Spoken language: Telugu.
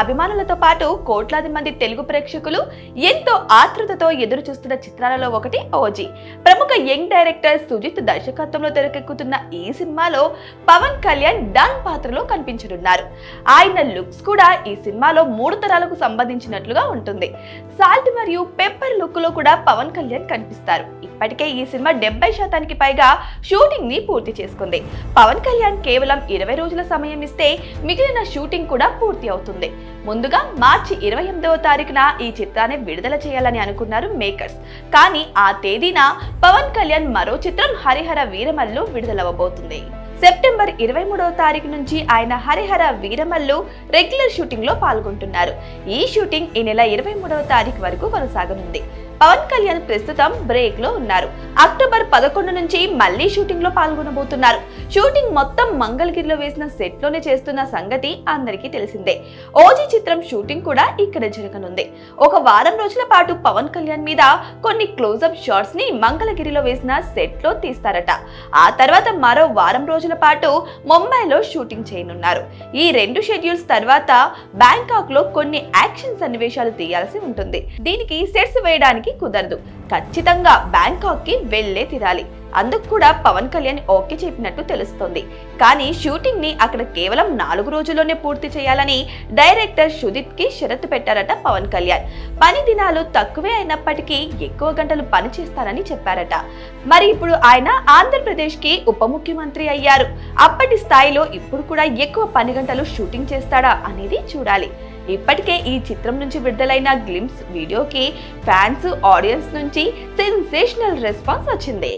అభిమానులతో పాటు కోట్లాది మంది తెలుగు ప్రేక్షకులు ఎంతో ఆతృతతో ఎదురు చూస్తున్న చిత్రాలలో ఒకటి ఓజీ. ప్రముఖ యంగ్ డైరెక్టర్ సుజిత్ దర్శకత్వంలో తెరకెక్కుతున్న ఈ సినిమాలో పవన్ కళ్యాణ్ డాన్ పాత్రలో కనిపించనున్నారు. ఆయన లుక్స్ కూడా ఈ సినిమాలో మూడు తరాలకు సంబంధించినట్లుగా ఉంటుంది. సాల్ట్ మరియు పెప్పర్ లుక్లో కూడా పవన్ కళ్యాణ్ కనిపిస్తారు. ఇప్పటికే ఈ సినిమా డెబ్బై శాతానికి పైగా షూటింగ్ని పూర్తి చేసుకుంది. పవన్ కళ్యాణ్ కేవలం ఇరవై రోజుల సమయం ఇస్తే మిగిలిన షూటింగ్ కూడా పూర్తి అవుతుంది. ముందుగా మార్చి ఇరవై ఎనిమిదవ తారీఖున ఈ చిత్రాన్ని విడుదల చేయాలని అనుకున్నారు మేకర్స్. కానీ ఆ తేదీన పవన్ కళ్యాణ్ మరో చిత్రం హరిహర వీరమల్లు విడుదలవ్వబోతుంది సెప్టెంబర్ ఇరవై మూడవ తారీఖు నుంచి ఆయన హరిహర వీరమల్లు రెగ్యులర్ షూటింగ్లో పాల్గొంటున్నారు. ఈ షూటింగ్ ఈ నెల ఇరవై మూడవ తారీఖు వరకు కొనసాగనుంది. పవన్ కళ్యాణ్ ప్రస్తుతం బ్రేక్లో ఉన్నారు. అక్టోబర్ పదకొండు నుంచి మళ్ళీ షూటింగ్లో పాల్గొనబోతున్నారు. షూటింగ్ మొత్తం మంగళగిరిలో వేసిన సెట్లోనే చేస్తున్న సంగతి అందరికీ తెలిసిందే. ఓజీ చిత్రం షూటింగ్ కూడా ఇక్కడ జరగనుంది. ఒక వారం రోజుల పాటు పవన్ కళ్యాణ్ మీద కొన్ని క్లోజప్ షాట్స్ని మంగళగిరిలో వేసిన సెట్లో తీస్తారట. ఆ తర్వాత మరో వారం రోజుల పాటు ముంబైలో షూటింగ్ చేయనున్నారు. ఈ రెండు షెడ్యూల్స్ తర్వాత బ్యాంకాక్లో కొన్ని యాక్షన్ సన్నివేశాలు తీయాల్సి ఉంటుంది. దీనికి సెట్స్ వేయడానికి కుదరదు. ఖచ్చితంగా బ్యాంకాక్కి వెళ్ళే తీరాలి. అందుకు కూడా పవన్ కళ్యాణ్ ఓకే చెప్పినట్టు తెలుస్తోంది. కానీ షూటింగ్ని అక్కడ కేవలం నాలుగు రోజుల్లోనే పూర్తి చేయాలని డైరెక్టర్ సుదీప్కి షరతు పెట్టారట పవన్ కళ్యాణ్. పని దినాలు తక్కువే అయినప్పటికీ ఎక్కువ గంటలు పని చేస్తారని చెప్పారట. మరి ఇప్పుడు ఆయన ఆంధ్రప్రదేశ్కి ఉప ముఖ్యమంత్రి అయ్యారు. అప్పటి స్థాయిలో ఇప్పుడు కూడా ఎక్కువ పని గంటలు షూటింగ్ చేస్తాడా అనేది చూడాలి. ఇప్పటికే ఈ చిత్రం నుంచి విడుదలైన గ్లిమ్స్ వీడియోకి ఫ్యాన్స్ ఆడియన్స్ నుంచి సెన్సేషనల్ రెస్పాన్స్ వచ్చింది.